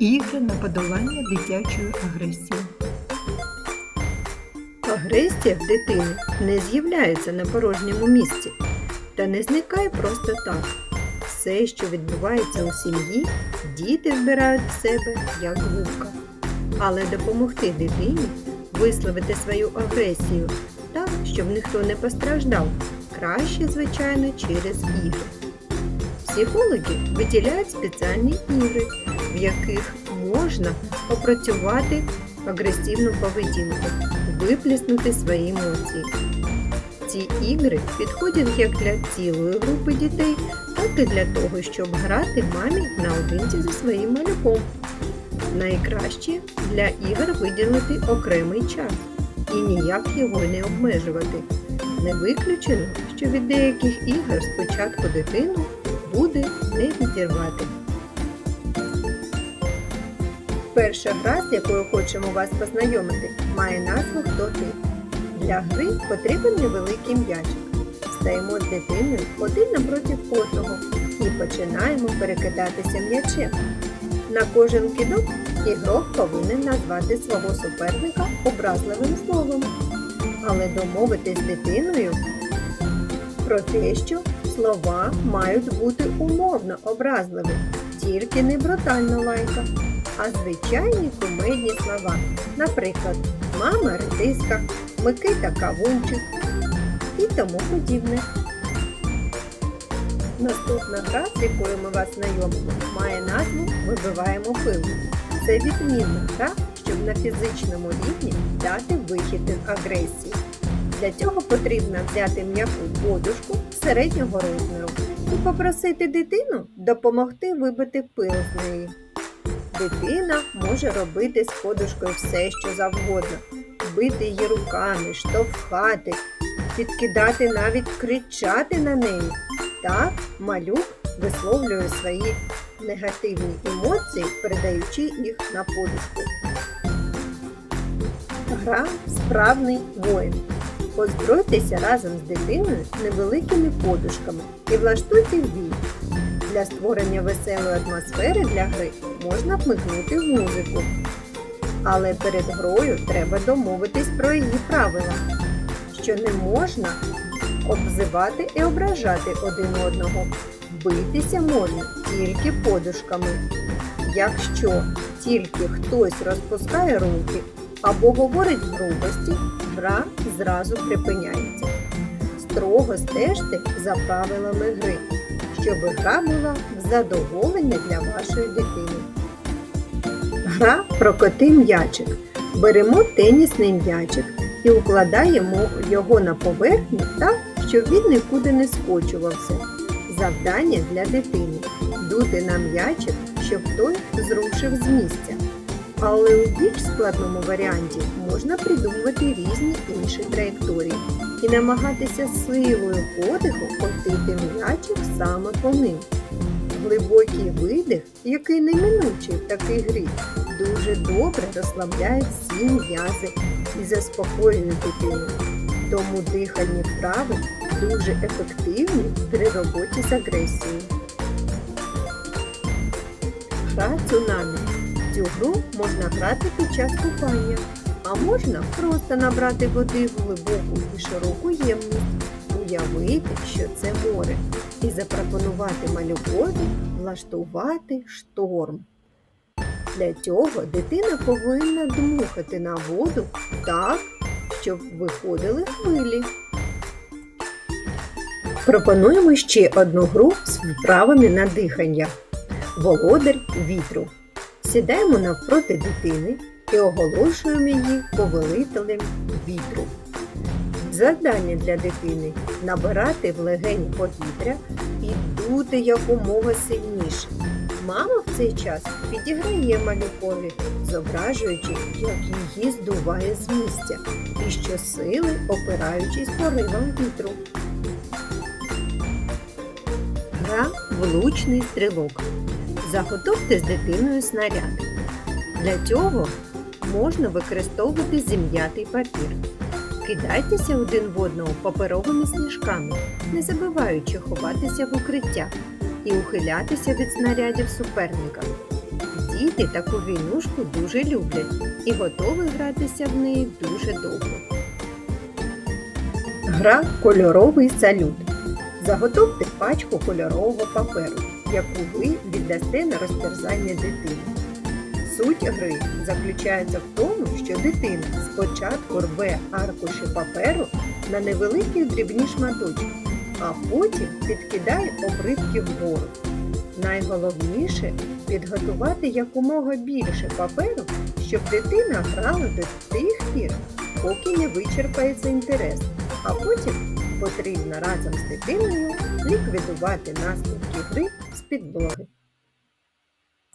Ігри на подолання дитячої агресії. Агресія в дитини не з'являється на порожньому місці та не зникає просто так. Все, що відбувається у сім'ї, діти вбирають в себе як губка. Але допомогти дитині висловити свою агресію так, щоб ніхто не постраждав, краще, звичайно, через ігри. Психологи виділяють спеціальні ігри, в яких можна опрацювати агресивну поведінку, виплеснути свої емоції. Ці ігри підходять як для цілої групи дітей, так і для того, щоб грати мамі наодинці зі своїм малюком. Найкраще для ігор виділити окремий час і ніяк його не обмежувати. Не виключено, що від деяких ігор спочатку дитину буде не відірвати. Перша гра, з якою хочемо вас познайомити, має назву Хто ти. Для гри потрібен невеликий м'ячик. Стаємо з дитиною один напроти одного і починаємо перекидатися м'ячем. На кожен кидок ігрок повинен назвати свого суперника образливим словом. Але домовитись з дитиною про те, що слова мають бути умовно образливі, тільки не брутальна лайка, а звичайні кумедні слова. Наприклад, мама редиска, Микита кавунчик і тому подібне. Наступна гра, з якою ми вас знайомимо, має назву Вибиваємо пил. Це відмінна гра, щоб на фізичному рівні дати вихід агресії. Для цього потрібно взяти м'яку подушку середнього розміру і попросити дитину допомогти вибити пил з неї. Дитина може робити з подушкою все, що завгодно, бити її руками, штовхати, підкидати, навіть кричати на неї. Так малюк висловлює свої негативні емоції, передаючи їх на подушку. Гра Справний воїн. Озбройтеся разом з дитиною невеликими подушками і влаштуйте бій. Для створення веселої атмосфери для гри можна вмикнути музику. Але перед грою треба домовитись про її правила, що не можна обзивати і ображати один одного. Битися можна тільки подушками. Якщо тільки хтось розпускає руки або говорить грубості, гра зразу припиняється. Строго стежте за правилами гри, щоб гра була задоволення для вашої дитини. Гра про коти м'ячик. Беремо тенісний м'ячик і укладаємо його на поверхню так, щоб він нікуди не скочувався. Завдання для дитини дути на м'ячик, щоб той зрушив з місця. Але у більш складному варіанті можна придумувати різні інші траєкторії і намагатися силою подиху котити м'ячик саме по ним. Глибокий видих, який неминучий в такій грі, дуже добре розслабляє всі м'язи і заспокоює дитину. Тому дихальні вправи дуже ефективні при роботі з агресією. Гра цунамі. Цю гру можна грати під час купання, а можна просто набрати води в глибоку і широку ємність, уявити, що це море, і запропонувати малюкові влаштувати шторм. Для цього дитина повинна дмухати на воду так, щоб виходили хвилі. Пропонуємо ще одну гру з вправами на дихання. Володар вітру. Сідаємо навпроти дитини і оголошуємо її повелителем вітру. Завдання для дитини набирати в легень повітря і дути якомога сильніше. Мама в цей час підіграє малюкові, зображуючи, як її здуває з місця і щосили опираючись поривам вітру. Гра влучний стрілок. Заготовте з дитиною снаряд. Для цього можна використовувати зім'ятий папір. Кидайтеся один в одного паперовими сніжками, не забуваючи ховатися в укриття і ухилятися від снарядів суперника. Діти таку війнушку дуже люблять і готові гратися в неї дуже довго. Гра кольоровий салют. Заготовте пачку кольорового паперу, яку ви віддасте на розтерзання дитини. Суть гри заключається в тому, що дитина спочатку рве аркуші паперу на невеликі дрібні шматочки, а потім підкидає обритки вгору. Найголовніше підготувати якомога більше паперу, щоб дитина грала до тих пір, поки не вичерпається інтерес, а потім потрібно разом з дитиною ліквідувати наслідки гри з підлоги.